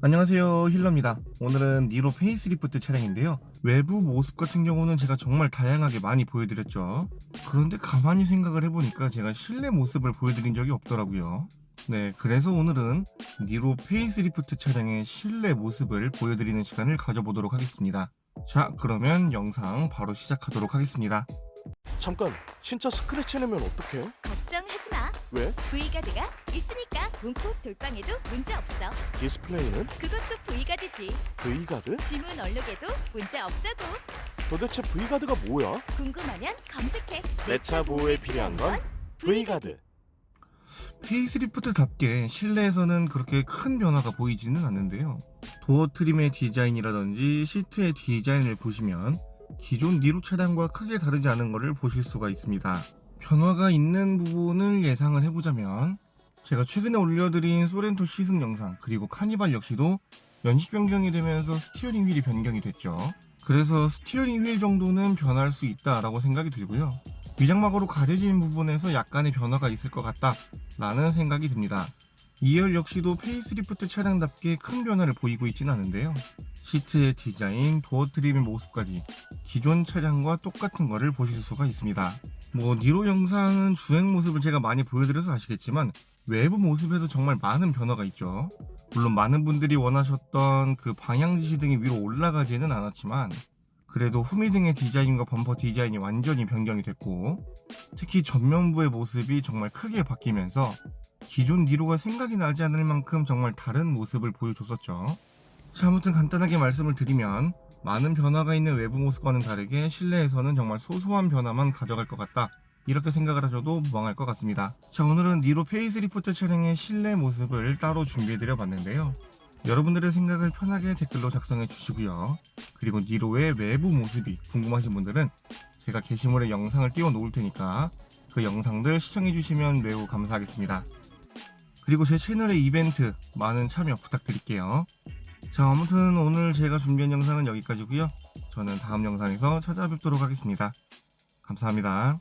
안녕하세요 힐러입니다. 오늘은 니로 페이스리프트 차량인데요. 외부 모습 같은 경우는 제가 정말 다양하게 많이 보여드렸죠. 그런데 가만히 생각을 해보니까 제가 실내 모습을 보여드린 적이 없더라고요. 네 그래서 오늘은 니로 페이스리프트 차량의 실내 모습을 보여드리는 시간을 가져보도록 하겠습니다. 자 그러면 영상 바로 시작하도록 하겠습니다. 잠깐 진짜 스크래치 내면 어떡해? 걱정하지 마. 왜? V가드가 있으니까 문콕 돌방에도 문제 없어. 디스플레이는 그것도 V가드지. V가드? 지문 얼룩에도 문제 없다고. 도대체 V가드가 뭐야? 궁금하면 검색해. 내 차 보호에 필요한 건 V가드 페이스리프트답게 실내에서는 그렇게 큰 변화가 보이지는 않는데요. 도어 트림의 디자인이라든지 시트의 디자인을 보시면 기존 니로 차량과 크게 다르지 않은 것을 보실 수가 있습니다. 변화가 있는 부분을 예상을 해보자면 제가 최근에 올려드린 소렌토 시승 영상 그리고 카니발 역시도 연식 변경이 되면서 스티어링 휠이 변경이 됐죠. 그래서 스티어링 휠 정도는 변할 수 있다라고 생각이 들고요. 위장막으로 가려진 부분에서 약간의 변화가 있을 것 같다 라는 생각이 듭니다. 2열 역시도 페이스리프트 차량답게 큰 변화를 보이고 있진 않은데요. 시트의 디자인, 도어 트림의 모습까지 기존 차량과 똑같은 것을 보실 수가 있습니다. 뭐 니로 영상은 주행 모습을 제가 많이 보여드려서 아시겠지만 외부 모습에도 정말 많은 변화가 있죠. 물론 많은 분들이 원하셨던 그 방향 지시 등이 위로 올라가지는 않았지만 그래도 후미등의 디자인과 범퍼 디자인이 완전히 변경이 됐고 특히 전면부의 모습이 정말 크게 바뀌면서 기존 니로가 생각이 나지 않을 만큼 정말 다른 모습을 보여줬었죠. 자, 아무튼 간단하게 말씀을 드리면 많은 변화가 있는 외부 모습과는 다르게 실내에서는 정말 소소한 변화만 가져갈 것 같다. 이렇게 생각을 하셔도 무방할 것 같습니다. 자, 오늘은 니로 페이스리프트 차량의 실내 모습을 따로 준비해드려 봤는데요. 여러분들의 생각을 편하게 댓글로 작성해 주시고요. 그리고 니로의 외부 모습이 궁금하신 분들은 제가 게시물에 영상을 띄워 놓을 테니까 그 영상들 시청해 주시면 매우 감사하겠습니다. 그리고 제 채널의 이벤트 많은 참여 부탁드릴게요. 자, 아무튼 오늘 제가 준비한 영상은 여기까지고요. 저는 다음 영상에서 찾아뵙도록 하겠습니다. 감사합니다.